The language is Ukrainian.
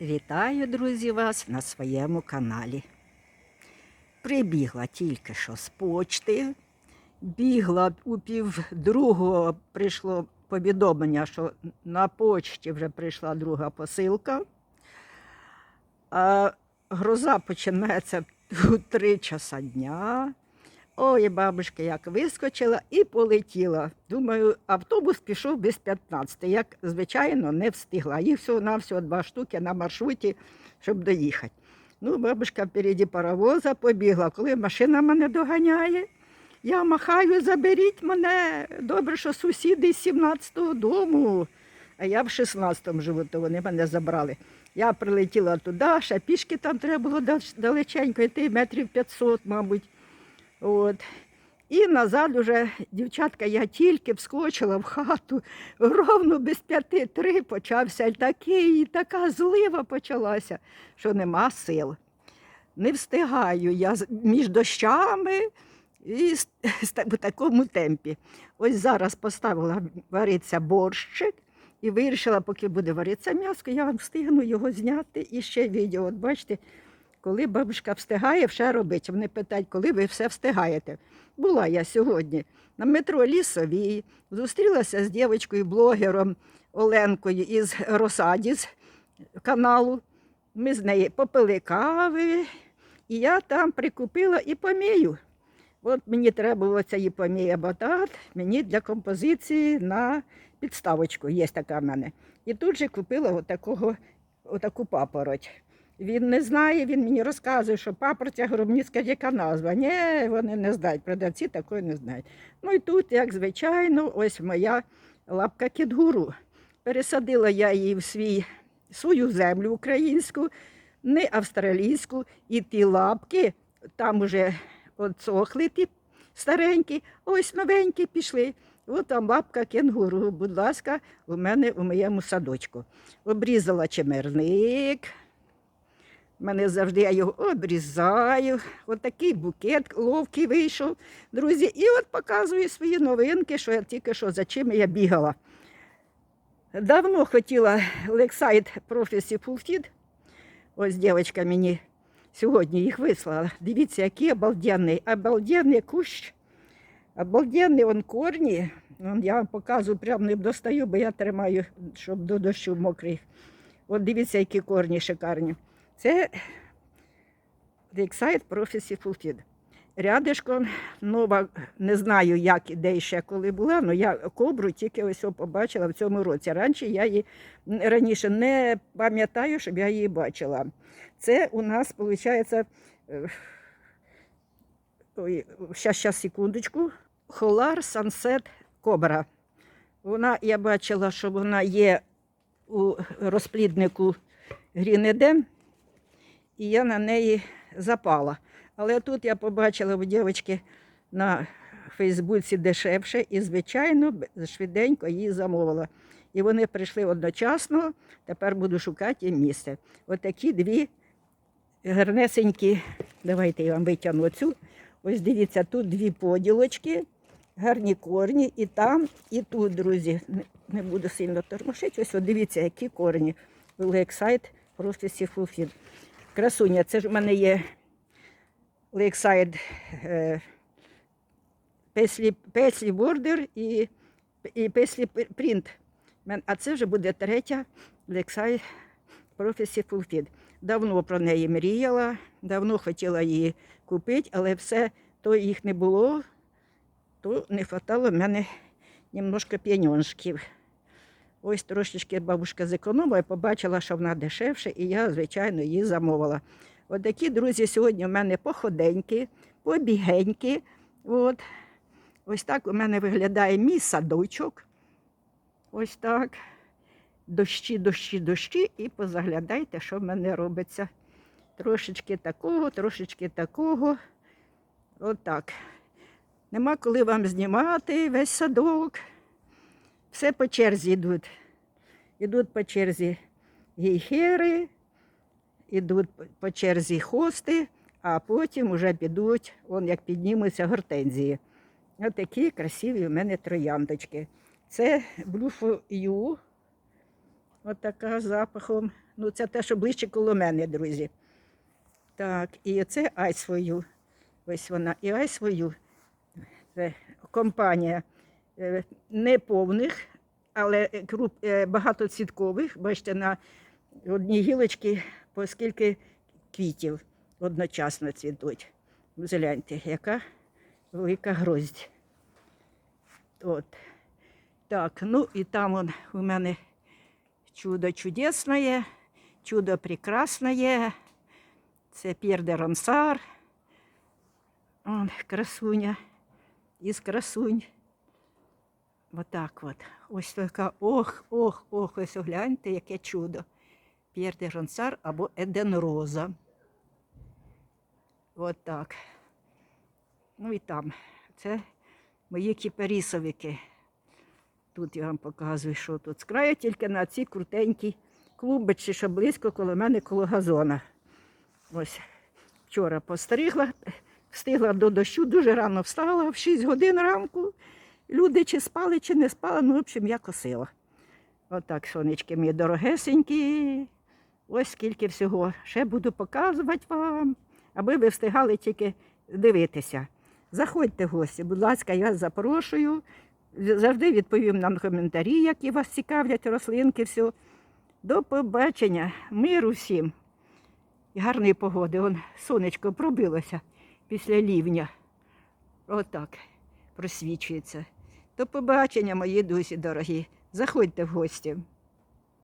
Вітаю, друзі, вас на своєму каналі. Прибігла тільки що з почти. Бігла у пів другого прийшло повідомлення, що на почті вже прийшла друга посилка. А гроза починається у три часа дня. Ой, бабушка, як вискочила і полетіла. Думаю, автобус пішов без 15. Як звичайно, не встигла. Їх всього на всього два штуки на маршруті, щоб доїхати. Ну, бабушка впереді паровоза побігла. Коли машина мене доганяє, я махаю, заберіть мене. Добре, що сусіди з 17-го дому. А я в 16-му живу, то вони мене забрали. Я прилетіла туди, ще пішки там треба було далеченько йти, метрів 500, мабуть. От. І назад уже, дівчатка, я тільки вскочила в хату, ровно без п'яти три почався такий, така злива почалася, що нема сил. Не встигаю я між дощами і в такому темпі. Ось зараз поставила вариться борщик і вирішила, поки буде варитися м'ясо, я вам встигну його зняти і ще відео. От бачите, коли бабушка встигає все робити. Вони питають, коли ви все встигаєте. Була я сьогодні на метро Лісовій, зустрілася з дівчинкою, блогером Оленкою із Росадіс каналу. Ми з нею попили кави, і я там прикупила і помію. От мені треба було ця іпомія батат, мені для композиції на підставочку є така в мене. І тут же купила отакого, отаку папороть. Він не знає, він мені розказує, що папороть, я говорю, яка назва. Ні, вони не знають, продавці такої не знають. Ну і тут, як звичайно, ось моя лапка кінгуру. Пересадила я її в свій, свою землю українську, не австралійську, і ті лапки там уже отсохли ті старенькі, ось новенькі пішли. От там лапка кенгуру, будь ласка, у мене у моєму садочку. Обрізала чемерник. Мене завжди я його обрізаю. От такий букет ловкий вийшов, друзі. І от показую свої новинки, що я тільки що за чим я бігала. Давно хотіла Лексайд Full Feed. Ось дівчинка мені сьогодні їх вислала. Дивіться, який обалденний, обалденний кущ. Обалденний он корні. Я вам показую, прямо не достаю, бо я тримаю, щоб до дощу мокрий. От дивіться, які корні шикарні. Це Lakeside Prophecy Full Feed. Рядишком нова, не знаю, як і де ще коли була, але я кобру тільки ось побачила в цьому році. Раніше я її раніше не пам'ятаю, щоб я її бачила. Це у нас виходить, ой, щас, щас, секундочку. Холар Sunset Кобра. Вона, я бачила, що вона є у розпліднику Грінедем, і я на неї запала. Але тут я побачила у дівчинки на Фейсбуці дешевше і, звичайно, швиденько її замовила. І вони прийшли одночасно, тепер буду шукати їм місце. Отакі дві гарнесенькі, давайте я вам витягну оцю. Ось дивіться, тут дві поділочки, гарні корні, і там, і тут, друзі. Не, буду сильно тормошити. Ось от дивіться, які корні. Лексайд просто сіфуфід. Красуня, це ж в мене є Лексайд Песлі, Песлі Бордер і, і Песлі Принт. А це вже буде третя Лексайд Професі Фулфід. Давно про неї мріяла, давно хотіла її купити, але все то їх не було, то не вистачало в мене немножко п'яньоншків. Ось трошечки бабушка зекономила, побачила, що вона дешевше, і я, звичайно, її замовила. От такі, друзі, сьогодні у мене походенькі, побігенькі. От. Ось так у мене виглядає мій садочок. Ось так. Дощі, дощі, дощі, і позаглядайте, що в мене робиться. Трошечки такого, трошечки такого. Отак. Нема коли вам знімати весь садок. Все по черзі йдуть. Йдуть по черзі гейхери, йдуть по- черзі хости, а потім вже підуть, он як піднімуться гортензії. Ось такі красиві у мене трояндочки. Це for You. От така запахом Ну, це те, що ближче коло мене, друзі. Так, і це ай свою. Ось вона, і ай свою. Це компанія не повних, але е, е, багатоцвіткових. Бачите, на одній гілочці по скільки квітів одночасно цвітуть. Гляньте, яка велика гроздь. От. Так, ну і там он у мене чудо чудесне, чудо прекрасне. Це П'єр Ронсар. Он, красуня із красунь. Отак от. Ось така, ох, ох, ох, ось гляньте, яке чудо. П'єр де Ронсар або Еден Роза. Отак. Ну і там. Це мої кіперісовики. Тут я вам показую, що тут з краю, тільки на ці крутенькі клубочці, що близько коло мене, коло газона. Ось вчора постригла, встигла до дощу, дуже рано встала, в 6 годин ранку. Люди чи спали, чи не спали, ну, в общем, я косила. Отак, сонечки мої дорогесенькі. Ось скільки всього. Ще буду показувати вам, аби ви встигали тільки дивитися. Заходьте, гості, будь ласка, я запрошую. Завжди відповім на коментарі, які вас цікавлять, рослинки, все. До побачення, миру всім. Гарної погоди. Вон сонечко пробилося після лівня. Отак просвічується. До побачення, мої дусі дорогі. Заходьте в гості.